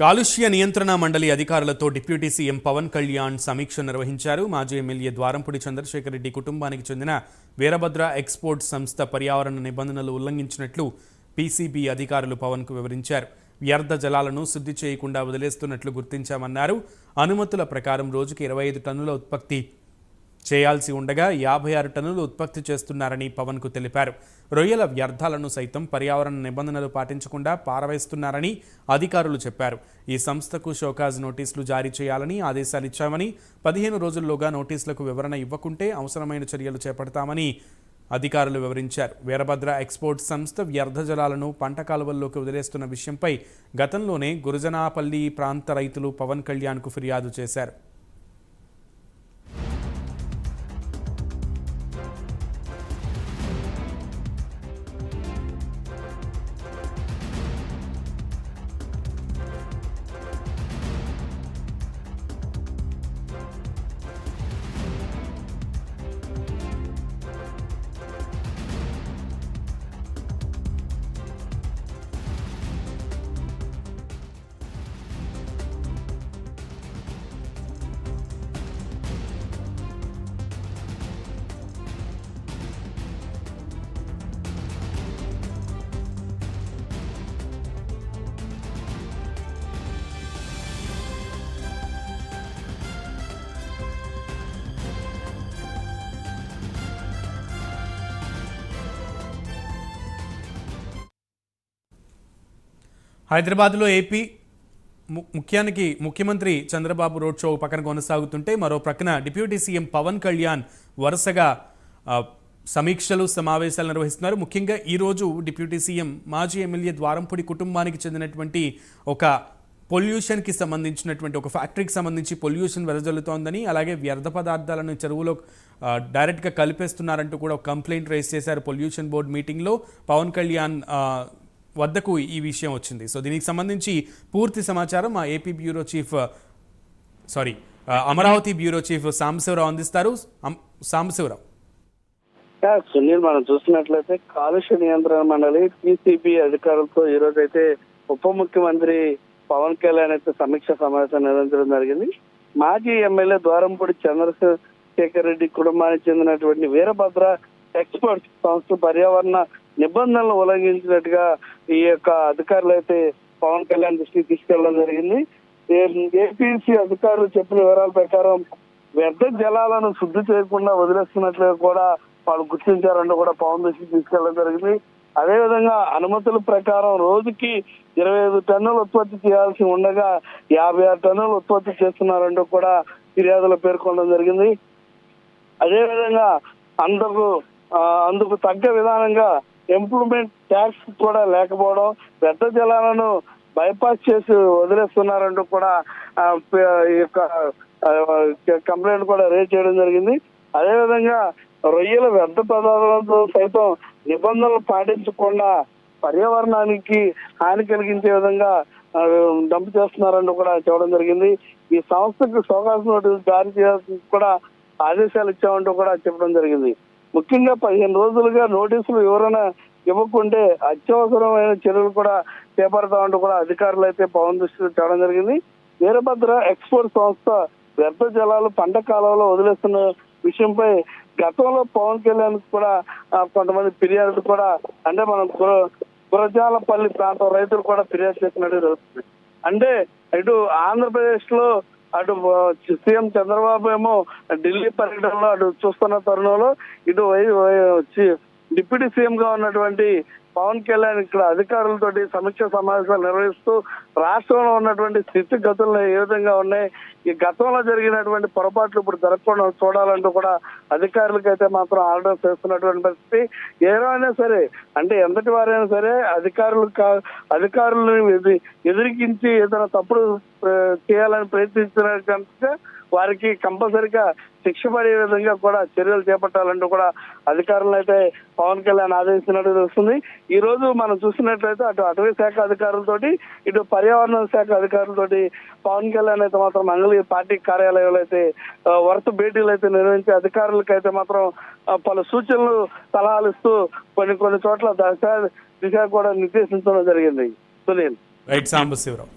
కాలుష్య నియంత్రణ మండలి అధికారులతో డిప్యూటీ సీఎం పవన్ కళ్యాణ్ సమీక్ష నిర్వహించారు. మాజీ ఎమ్మెల్యే ద్వారంపూడి చంద్రశేఖర్ రెడ్డి కుటుంబానికి చెందిన వీరభద్ర ఎక్స్పోర్ట్ సంస్థ పర్యావరణ నిబంధనలు ఉల్లంఘించినట్లు పీసీబీ అధికారులు పవన్కు వివరించారు. వ్యర్థ జలాలను శుద్ధి చేయకుండా వదిలేస్తున్నట్లు గుర్తించామన్నారు. అనుమతుల ప్రకారం రోజుకి ఇరవై ఐదు టన్నుల ఉత్పత్తి చేయాల్సి ఉండగా యాభై ఆరు టన్నులు ఉత్పత్తి చేస్తున్నారని పవన్కు తెలిపారు. రొయ్యల వ్యర్థాలను సైతం పర్యావరణ నిబంధనలు పాటించకుండా పారవేస్తున్నారని అధికారులు చెప్పారు. ఈ సంస్థకు షోకాజ్ నోటీసులు జారీ చేయాలని ఆదేశాలు ఇచ్చామని పదిహేను రోజుల్లోగా నోటీసులకు వివరణ ఇవ్వకుంటే అవసరమైన చర్యలు చేపడతామని అధికారులు వివరించారు. వీరభద్ర ఎక్స్పోర్ట్ సంస్థ వ్యర్థ జలాలను పంట కాలువల్లోకి వదిలేస్తున్న విషయంపై గతంలోనే గురజనాపల్లి ప్రాంత రైతులు పవన్ కళ్యాణ్కు ఫిర్యాదు చేశారు. హైదరాబాద్లో ఏపీ ముఖ్యానికి ముఖ్యమంత్రి చంద్రబాబు రోడ్ షో పక్కన కొనసాగుతుంటే మరో ప్రక్కన డిప్యూటీ సీఎం పవన్ కళ్యాణ్ వరుసగా సమీక్షలు సమావేశాలు నిర్వహిస్తున్నారు. ముఖ్యంగా ఈరోజు డిప్యూటీ సీఎం మాజీ ఎమ్మెల్యే ద్వారంపూడి కుటుంబానికి చెందినటువంటి ఒక పొల్యూషన్కి సంబంధించినటువంటి ఒక ఫ్యాక్టరీకి సంబంధించి పొల్యూషన్ వెదజల్లుతోందని అలాగే వ్యర్థ పదార్థాలను చెరువులో డైరెక్ట్గా కలిపేస్తున్నారంటూ కూడా ఒక కంప్లైంట్ రేస్ చేశారు పొల్యూషన్ బోర్డు మీటింగ్లో. పవన్ కళ్యాణ్ వద్దకు ఈ విషయం వచ్చింది. సో దీనికి సంబంధించి పూర్తి సమాచారం మా AP bureau chief sorry Amaravati bureau chief Sambasiva Rao అందిస్తారు. సాంబశివరావు. సునీల్ మనం చూసినట్లయితే కాలుష్య నియంత్రణ మండలి టీసీబీ అధికారులతో ఈ రోజు అయితే ఉప ముఖ్యమంత్రి పవన్ కళ్యాణ్ అయితే సమీక్ష సమావేశం నిర్వహించడం జరిగింది. మాజీ ఎమ్మెల్యే ద్వారంపూడి చంద్రశేఖర్ రెడ్డి కుటుంబానికి చెందినటువంటి వీరభద్ర ఎక్స్పర్ట్ సంస్థ పర్యావరణ నిబంధనలు ఉల్లంఘించినట్టుగా ఈ యొక్క అధికారులు అయితే పవన్ కళ్యాణ్ దృష్టికి తీసుకెళ్ళడం జరిగింది. ఏపీసీ అధికారులు చెప్పిన వివరాల ప్రకారం వ్యర్థ జలాలను శుద్ధి చేయకుండా వదిలేస్తున్నట్లు కూడా వాళ్ళు గుర్తించారంటూ కూడా పవన్ దృష్టికి తీసుకెళ్ళడం జరిగింది. అదేవిధంగా అనుమతుల ప్రకారం రోజుకి ఇరవై ఐదు టన్నులు ఉత్పత్తి చేయాల్సి ఉండగా యాభై ఆరు టన్నులు ఉత్పత్తి చేస్తున్నారంటూ కూడా ఫిర్యాదులో పేర్కొనడం జరిగింది. అదేవిధంగా అందుకు ఆ, అందుకు తగ్గ విధానంగా ఎంప్రూవ్మెంట్ ట్యాక్స్ కూడా లేకపోవడం పెద్ద జలాలను బైపాస్ చేసి వదిలేస్తున్నారంటూ కూడా ఈ యొక్క కంప్లైంట్ కూడా రేజ్ చేయడం జరిగింది. అదేవిధంగా రొయ్యల వ్యర్థ పదార్థాలతో సైతం నిబంధనలు పాటించకుండా పర్యావరణానికి హాని కలిగించే విధంగా డంప్ చేస్తున్నారంటూ కూడా చెప్పడం జరిగింది. ఈ సంస్థకు సోకాస్ నోటీసు జారీ చేయాల్సి కూడా ఆదేశాలు ఇచ్చామంటూ కూడా చెప్పడం జరిగింది. ముఖ్యంగా పదిహేను రోజులుగా నోటీసులు వివరణ ఇవ్వకుంటే అత్యవసరమైన చర్యలు కూడా చేపడతామంటూ కూడా అధికారులు అయితే పవన్ దృష్టిలో తేవడం జరిగింది. వీరభద్ర ఎక్స్పోర్ట్ సంస్థ వ్యర్థ జలాలు పంట కాలంలో వదిలేస్తున్న విషయంపై గతంలో పవన్ కళ్యాణ్ కూడా కొంతమంది ఫిర్యాదులు కూడా అంటే మనం గురజాలపల్లి ప్రాంతం రైతులు కూడా ఫిర్యాదు చేసినట్టు తెలుస్తుంది. అంటే ఇటు ఆంధ్రప్రదేశ్లో అటు సీఎం చంద్రబాబు ఏమో ఢిల్లీ పర్యటనలో అటు చూస్తున్న తరుణంలో ఇటు వై- వై- డిప్యూటీ సీఎం గా ఉన్నటువంటి పవన్ కళ్యాణ్ ఇక్కడ అధికారులతోటి సమీక్ష సమావేశాలు నిర్వహిస్తూ రాష్ట్రంలో ఉన్నటువంటి స్థితిగతులు ఏ విధంగా ఉన్నాయి? ఈ గతంలో జరిగినటువంటి పొరపాట్లు ఇప్పుడు జరగకుండా చూడాలంటూ కూడా అధికారులకైతే మాత్రం ఆర్డర్ చేస్తున్నటువంటి పరిస్థితి. ఏమైనా సరే అంటే ఎంతటి వారైనా సరే అధికారులు కా- అధికారులను ఎదిరికించి ఏదైనా తప్పుడు చేయాలని ప్రయత్నించిన వారికి కంపల్సరిగా శిక్ష పడే విధంగా కూడా చర్యలు చేపట్టాలంటూ కూడా అధికారులను అయితే పవన్ కళ్యాణ్ ఆదేశించినట్టు తెలుస్తుంది. ఈ రోజు మనం చూసినట్లయితే అటు అటవీ శాఖ అధికారులతోటి ఇటు పర్యావరణ శాఖ అధికారులతోటి పవన్ కళ్యాణ్ అయితే మాత్రం మంగళగిరి పార్టీ కార్యాలయంలో అయితే వరుస భేటీలు అయితే నిర్వహించి అధికారులకు అయితే మాత్రం పలు సూచనలు సలహాలు ఇస్తూ కొన్ని కొన్ని చోట్ల దశ దిశ కూడా నిర్దేశించడం జరిగింది. సునీల్. రైట్ సాంబశివరావు.